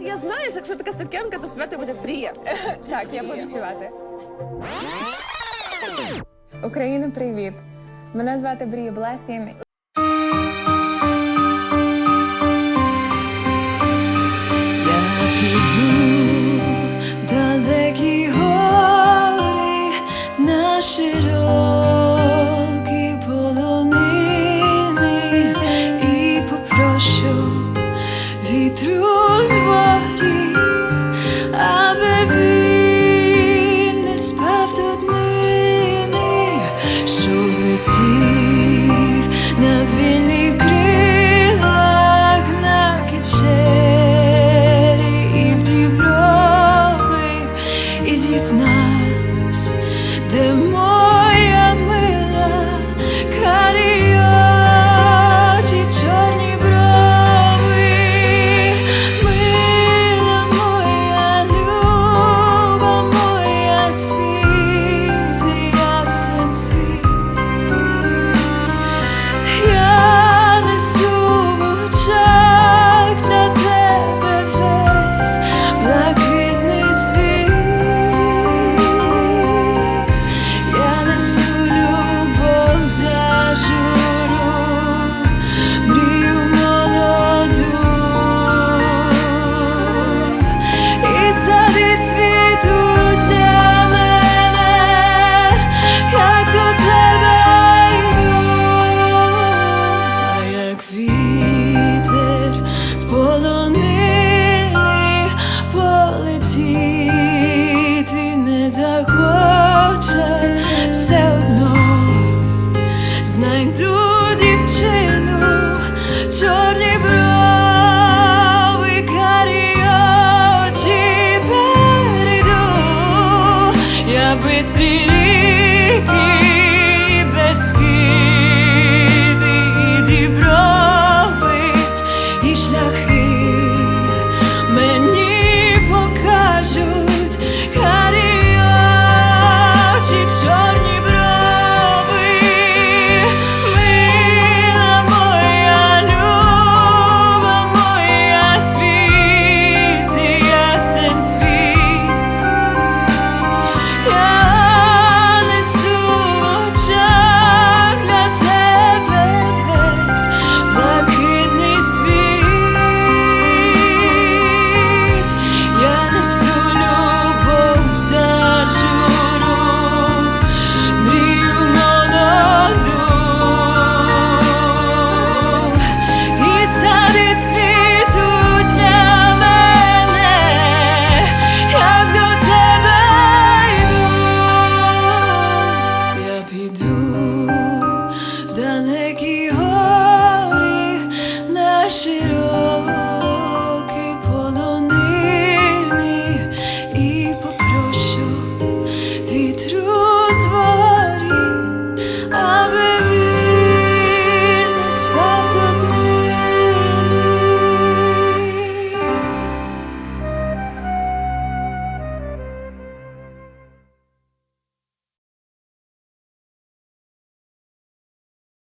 Я знаю, що якщо така сукенка, то співати буде брія. Так, я буду співати. Україна, привіт! Мене звати Брія Блесін. быстрее.